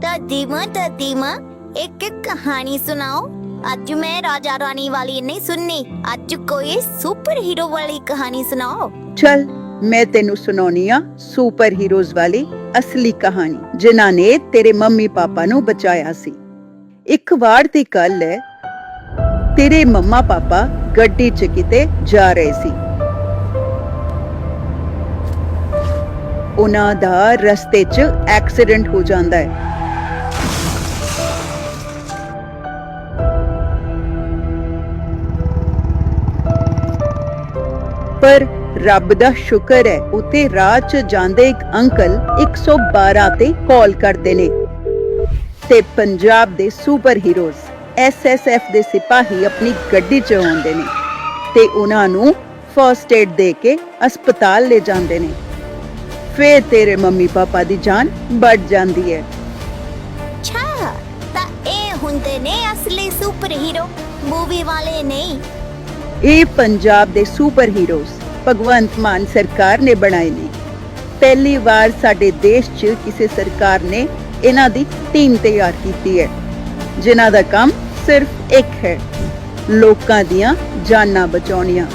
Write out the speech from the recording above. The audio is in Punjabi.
ਦਾਦੀ ਮਾਂ ਦਾਦੀ ਮਾਂ ਇੱਕ ਕਹਾਣੀ ਸੁਣਾਓ। ਅੱਜ ਮੈਂ ਰਾਜਾ ਰਾਣੀ ਵਾਲੀ ਨਹੀਂ ਸੁਣਨੀ, ਅੱਜ ਕੋਈ ਸੁਪਰ ਹੀਰੋ ਵਾਲੀ ਕਹਾਣੀ ਸੁਣਾਓ। ਚਲ, ਮੈਂ ਤੈਨੂੰ ਸੁਣਾਉਣੀ ਆ ਸੁਪਰ ਹੀਰੋਜ਼ ਵਾਲੀ ਅਸਲੀ ਕਹਾਣੀ, ਜਿਨ੍ਹਾਂ ਨੇ ਤੇਰੇ ਮੰਮੀ ਪਾਪਾ ਨੂੰ ਬਚਾਇਆ ਸੀ। ਇੱਕ ਵਾਰ ਦੀ ਗੱਲ ਹੈ ਤੇਰੇ ਮੰਮਾ ਪਾਪਾ ਗੱਡੀ 'ਚ ਕਿਤੇ ਜਾ ਰਹੇ ਸੀ। ਉਹਨਾਂ ਦਾ ਰਸਤੇ 'ਚ ਐਕਸੀਡੈਂਟ ਹੋ ਜਾਂਦਾ ਹੈ ਪਰ ਰੱਬ ਦਾ ਸ਼ੁਕਰ ਹੈ ਉਤੇ ਰਾਹ 'ਚ ਜਾਂਦੇ ਇੱਕ ਅੰਕਲ 112 ਤੇ ਕਾਲ ਕਰਦੇ ਨੇ। ਤੇ ਪੰਜਾਬ ਦੇ ਸੁਪਰ ਹੀਰੋਜ਼ ਐਸਐਸਐਫ ਦੇ ਸਿਪਾਹੀ ਆਪਣੀ ਗੱਡੀ 'ਚ ਆਉਂਦੇ ਨੇ ਤੇ ਉਹਨਾਂ ਨੂੰ ਫਰਸਟ ਏਡ ਦੇ ਕੇ ਹਸਪਤਾਲ ਲੈ ਜਾਂਦੇ ਨੇ। ਫੇਰ ਤੇਰੇ ਮੰਮੀ ਪਾਪਾ ਦੀ ਜਾਨ ਬਚ ਜਾਂਦੀ ਹੈ। ਅੱਛਾ ਤਾਂ ਇਹ ਹੁੰਦੇ ਨੇ ਅਸਲੀ ਸੁਪਰ ਹੀਰੋ? ਮੂਵੀ ਵਾਲੇ ਨਹੀਂ। ਇਹ ਪੰਜਾਬ ਦੇ ਸੁਪਰ ਹੀਰੋਜ਼। ਭਗਵੰਤ ਮਾਨ ਸਰਕਾਰ ਨੇ ਬਣਾਏ ਨੇ। ਪਹਿਲੀ ਵਾਰ ਸਾਡੇ ਦੇਸ਼ 'ਚ ਕਿਸੇ ਸਰਕਾਰ ਨੇ ਇਹਨਾਂ ਦੀ ਟੀਮ ਤਿਆਰ ਕੀਤੀ ਹੈ। ਜਿਨ੍ਹਾਂ ਦਾ ਕੰਮ ਸਿਰਫ ਇੱਕ ਹੈ। ਲੋਕਾਂ ਦੀਆਂ ਜਾਨਾਂ ਬਚਾਉਣੀਆਂ।